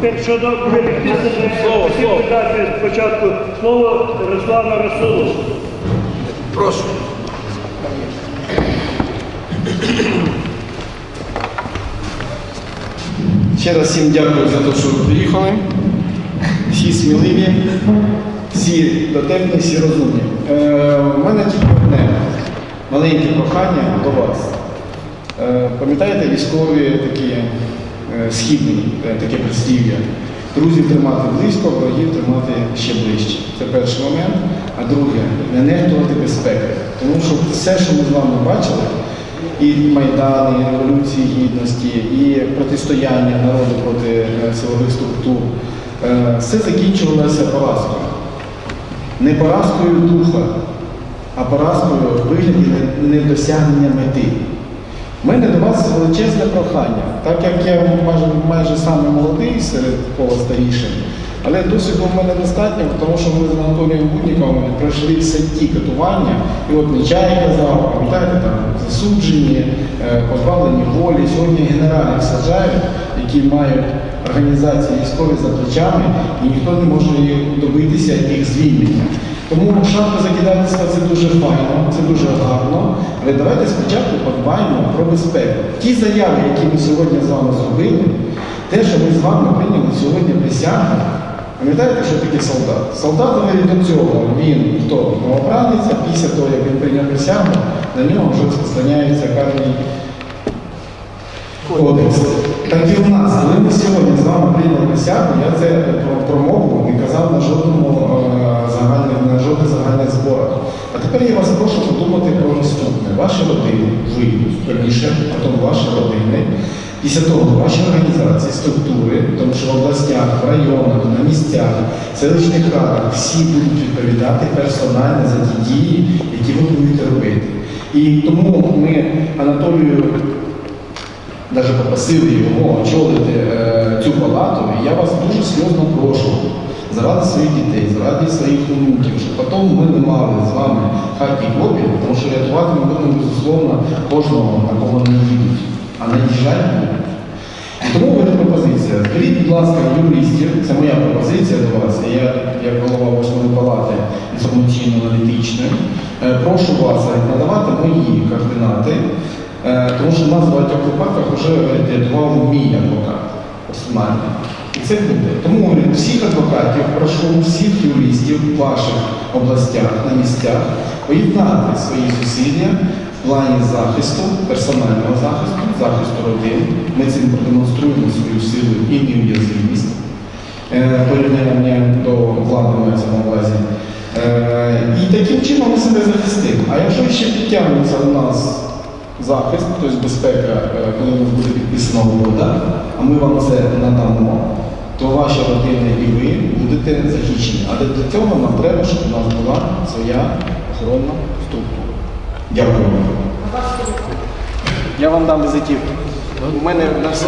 Тепер щодо хотів слово. дати спочатку слово Руслану Расулу. Прошу. Ще раз всім дякую за те, що ви приїхали. Всі сміливі, всі дотепні, всі розумні. Е, У мене тільки одне маленьке прохання до вас. Е, пам'ятаєте військові такі е, східні, е, таке прислів'я? Друзів тримати близько, ворогів тримати ще ближче. Це перший момент. А друге, не нехтувати безпеки. Тому що все, що ми з вами бачили, і Майдани, і Революції Гідності, і протистояння народу проти е, силових структур, все закінчувалося поразкою. Не поразкою духа, а поразкою в вигляді недосягнення мети. У мене до вас величезне прохання, так як я майже, майже саме молодий серед кола старіших, але досвіду в мене достатньо, тому що ми з Анатолієм Будніковим пройшли все ті катування, і от Нечай казав, пам'ятаєте, там засуджені, е, позбавлені волі. Сьогодні генералів саджають, які мають організації військові за плечами, і ніхто не може добитися їх звільнення. Тому шапка закидательства це дуже файно, це дуже гарно. Але давайте спочатку подбаємо про безпеку. Ті заяви, які ми сьогодні з вами зробили, те, що ми з вами прийняли сьогодні присягу, пам'ятаєте, що таке солдат? Солдат до цього, він хто новобранець, а після того, як він прийняв присягу, на нього вже розпространяється карний кодекс. Так і в нас, коли ми А тепер я вас прошу подумати про наступне. Ваші родини, ви раніше, потім ваші родини. Після того ваші організації, структури, тому що в областях, в районах, на місцях, селищних радах всі будуть відповідати персонально за ті дії, які ви будете робити. І тому ми Анатолію навіть попросили його очолити е, цю палату, і я вас дуже сльозно прошу, заради своїх дітей, заради своїх онуків, потім ми не мали з вами хаті клопіт, тому що рятувати ми будемо, безусловно, кожного, на кого не їдуть, а будуть. І тому мене пропозиція. Зберіть, будь ласка, юристів, це моя пропозиція до вас, я, як голова восьмої палати інформаційно-аналітичної, е, прошу вас надавати мої координати, е, тому що в нас в багатьох випадках вже рятував мій адвокат персонально. Це буде. Тому всіх адвокатів прошу, всіх юристів в ваших областях, на місцях, поєднати свої зусилля в плані захисту, персонального захисту, захисту родин. Ми цим продемонструємо свою силу і неуязвимість. Е, Порівняння до влади мається на увазі. І таким чином ми себе захистимо. А якщо ще підтягнеться у нас захист, тобто безпека, е, коли у нас буде підписана угода, а ми вам це надамо, то ваша родина і ви будете захищені. Але для цього нам треба, щоб у нас була своя охоронна структура. Дякую вам. Я вам дам візитівку. У мене на все.